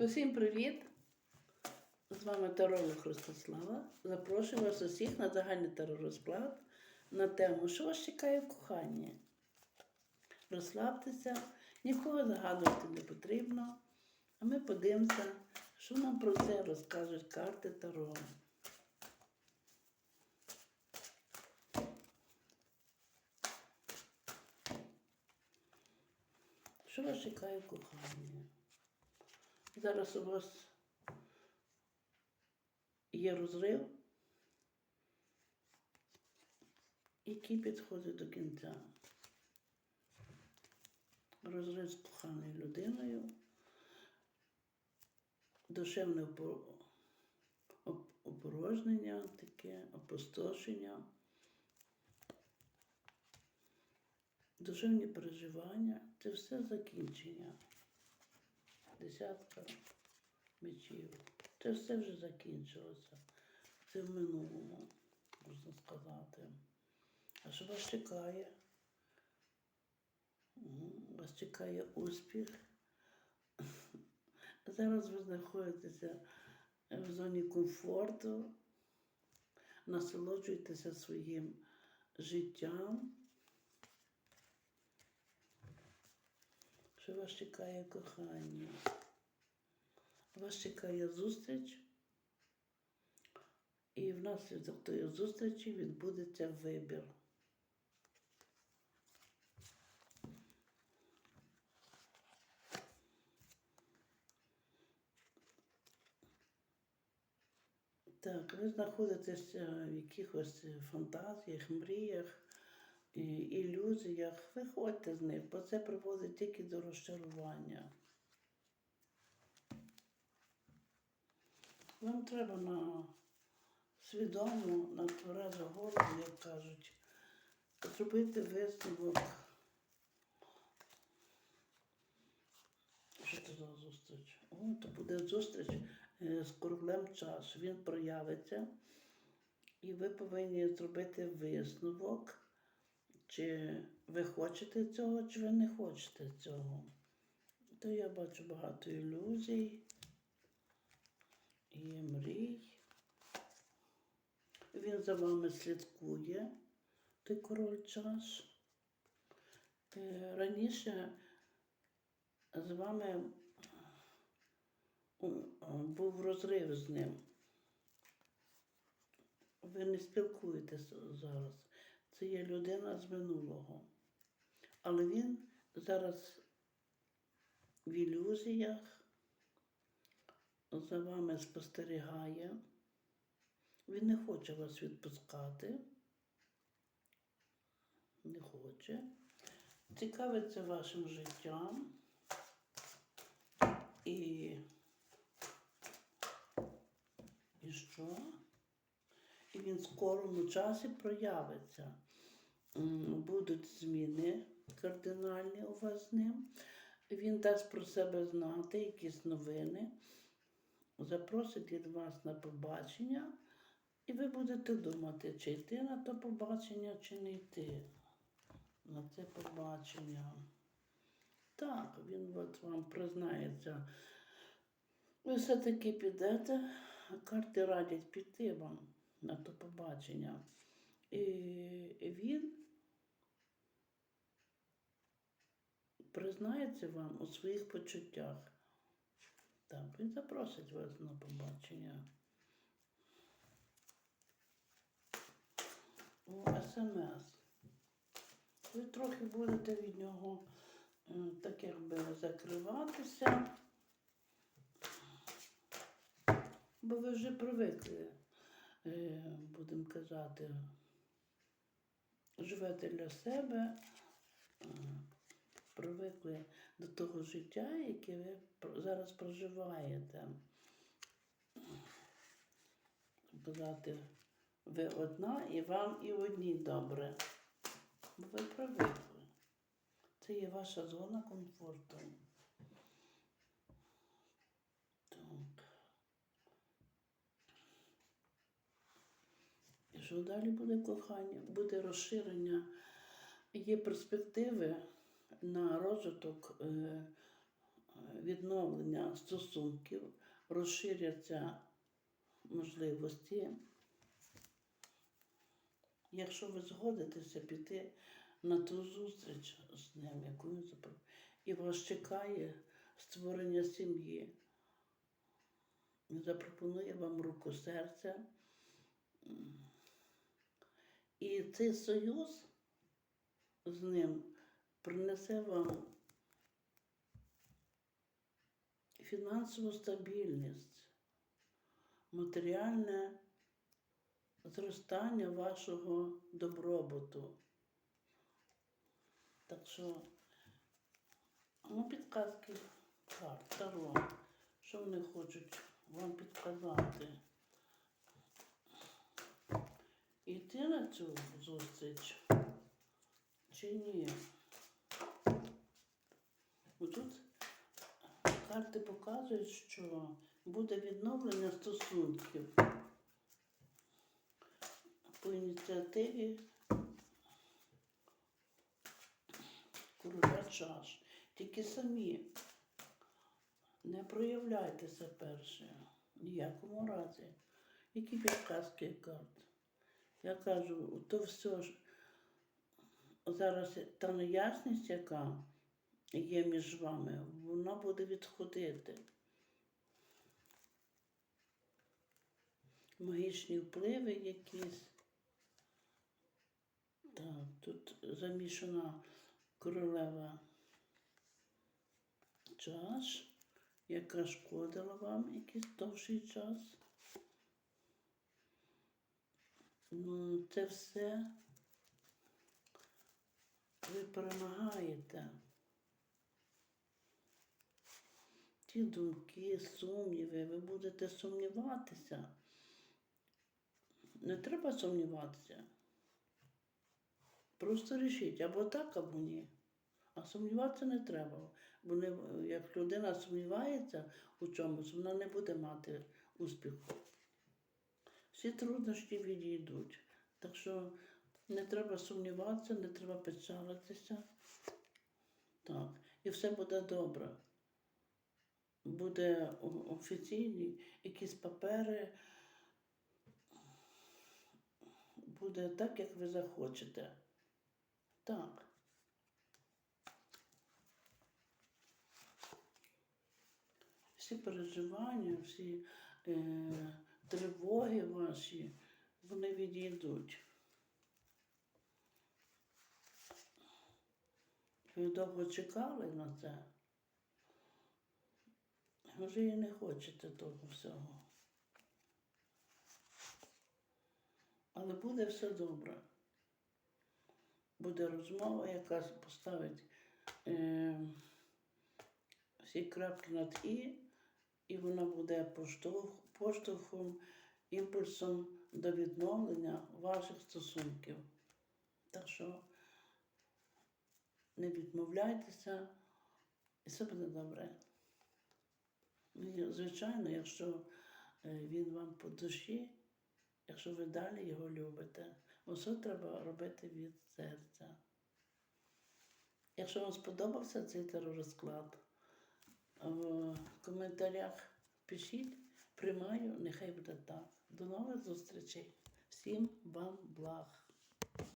Усім привіт! З вами Тарова Христослава. Запрошую вас усіх на загальний теророзклад на тему, що вас чекає в коханні. Розслабтеся, нікого загадувати не потрібно. А ми подивимося, що нам про це розкажуть карти Таро. Що вас чекає в коханні? Зараз у вас є розрив, який підходить до кінця. Розрив з коханою людиною, душевне опорожнення, таке опустошення, душевні переживання це все закінчення. Десятка мечів. Це все вже закінчилося. Це в минулому, можна сказати. А що вас чекає? Вас чекає успіх. Зараз ви знаходитеся в зоні комфорту, насолоджуєтеся своїм життям. Що вас чекає кохання? Вас чекає зустріч, і внаслідок тої зустрічі відбудеться вибір. Так, ви знаходитеся в якихось фантазіях, мріях, ілюзіях. Виходьте з них, бо це приводить тільки до розчарування. Вам треба на свідому, на тверезу голову, як кажуть, зробити висновок. Що це за зустріч? О, то буде зустріч е, з королем часу. Він проявиться, і ви повинні зробити висновок, чи ви хочете цього, чи ви не хочете цього. То я бачу багато ілюзій і мрій. Він за вами слідкує, той король чаш. Е, Раніше з вами був розрив з ним. Ви не спілкуєтеся зараз. Це є людина з минулого. Але він зараз в ілюзіях за вами спостерігає. Він не хоче вас відпускати. Не хоче. Цікавиться вашим життям. І, і що? І він в скорому часі проявиться. Будуть зміни кардинальні у вас з ним. Він дасть про себе знати, якісь новини, запросить від вас на побачення, і ви будете думати, чи йти на то побачення, чи не йти на це побачення. Так, він от вам признається. Ви все-таки підете, карти радять піти вам на то побачення. І він признається вам у своїх почуттях. Так, він запросить вас на побачення. У СМС. Ви трохи будете від нього е, так якби закриватися, бо ви вже привикли, е, будемо казати, живете для себе, е, привикли до того життя, яке ви зараз проживаєте. Казати, ви одна і вам і одній добре. Ви привикли. Це є ваша зона комфорту. Так. І що далі буде кохання? Буде розширення. Є перспективи на розвиток е, відновлення стосунків, розширяться можливості. Якщо ви згодитеся піти на ту зустріч з ним, яку він запропонує, і вас чекає створення сім'ї, запропонує вам руку серця. І цей союз з ним принесе вам фінансову стабільність, матеріальне зростання вашого добробуту. Так що, ну, підказки карт, Таро, що вони хочуть вам підказати. Йти на цю зустріч чи ні? Тут карти показують, що буде відновлення стосунків по ініціативі короля чаш. Тільки самі не проявляйтеся перше. Ніякому разі. Які підказки карт? Я кажу, то все ж зараз та неясність, яка є між вами, вона буде відходити. Магічні впливи якісь. Так, тут замішана королева чаш, яка шкодила вам якийсь довший час. Ну, це все ви перемагаєте. Ті думки, сумніви, ви будете сумніватися. Не треба сумніватися. Просто рішіть або так, або ні. А сумніватися не треба. Бо не, як людина сумнівається у чомусь, вона не буде мати успіху. Всі труднощі відійдуть. Так що не треба сумніватися, не треба печалитися. Так, і все буде добре. Буде офіційні якісь папери. Буде так, як ви захочете. Так. Всі переживання, всі е, тривоги ваші, вони відійдуть. Ви довго чекали на це. Може, і не хочете того всього. Але буде все добре. Буде розмова, яка поставить е, всі крапки над І, і вона буде поштовх, поштовхом, імпульсом до відновлення ваших стосунків. Так що не відмовляйтеся, і все буде добре. Ну, Звичайно, якщо е, він вам по душі, якщо ви далі його любите, усе треба робити від серця. Якщо вам сподобався цей теророзклад, в коментарях пишіть, приймаю, нехай буде так. До нових зустрічей. Всім вам благ.